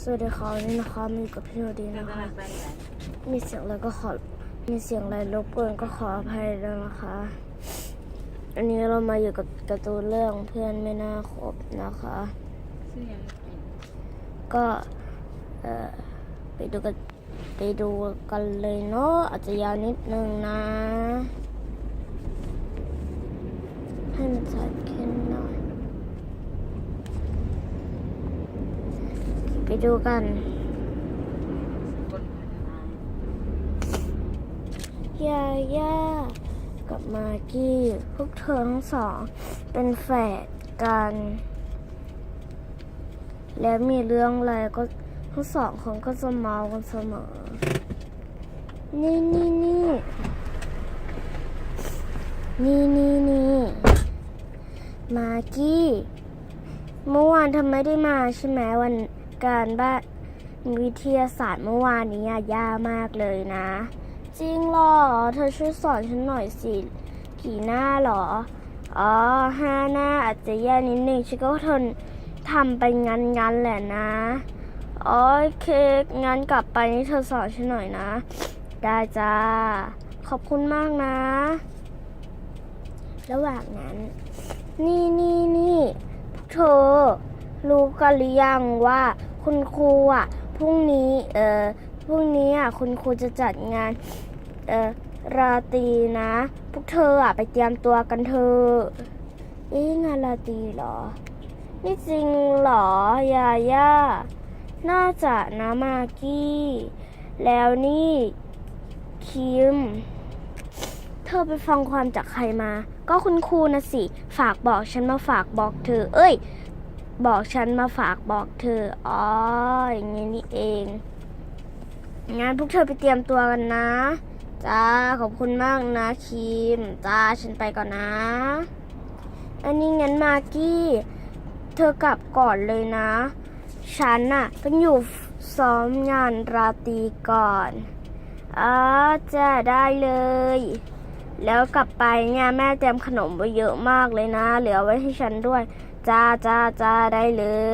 สวัสดีค่ะวันนี้นะคะมาอยู่กับพี่โนดีนะคะ มีเสียงอะไรก็ขอ มีเสียงอะไรรบกวนก็ขออภัยด้วยนะคะ อันนี้เรามาอยู่กับการ์ตูนเรื่องเพื่อนไม่น่าคบนะคะ ก็เออไปดูกันไปดูกันเลยเนาะอาจจะยาวนิดนึงนะ ให้มันชัดขึ้นหน่อย ไปดูกันย่าย่ากับมากกี้ พวกเธอทั้งสอง เป็นแฝดกัน แล้วมีเรื่องอะไรก็ทั้งสองคนก็จะเมากันเสมอ นี่นี่นี่นี่นี่นี่มากกี้ เมื่อวานเธอไม่ได้มาใช่ไหมวัน การบ้านวิทยาศาสตร์เมื่อวานนี้ยากมากเลยนะ จริงเหรอ เธอช่วยสอนฉันหน่อยสิ กี่หน้าเหรอ อ๋อห้าหน้าอาจจะแย่นิดนึงฉันก็ทนทำไปงันงันๆแหละนะ โอเคงั้นกลับไปนี่เธอสอนฉันหน่อยนะ ได้จ้า ขอบคุณมากนะ ระหว่างนั้น นี่นี่นี่พวกเธอรู้กันหรือยังว่า คุณครูอะพรุ่งนี้เออพรุ่งนี้อะคุณครูจะจัดงานเออราตรีนะ พวกเธออะไปเตรียมตัวกันเถอะเอ๊ะงานราตรีเหรอ นี่จริงเหรอยาย่าน่าจะนะมากี้ แล้วนี่คิม เธอไปฟังความจากใครมา ก็คุณครูนะสิ ฝากบอกฉันมาฝากบอกเธอ เอ้ย บอกฉันมาฝากบอกเธอ อ๋อ อย่างนี้นี่เอง งั้นพวกเธอไปเตรียมตัวกันนะ จ้า ขอบคุณมากนะคิม จ้า ฉันไปก่อนนะ อันนี้งั้นมากกี้ เธอกลับก่อนเลยนะ ฉันน่ะต้องอยู่ซ้อมงานราตรีก่อนอ๋อจะได้เลย แล้วกลับไปเนี่ยแม่เตรียมขนมไว้เยอะมากเลยนะ เหลือไว้ให้ฉันด้วย จ้าจ้าจ้าได้เลย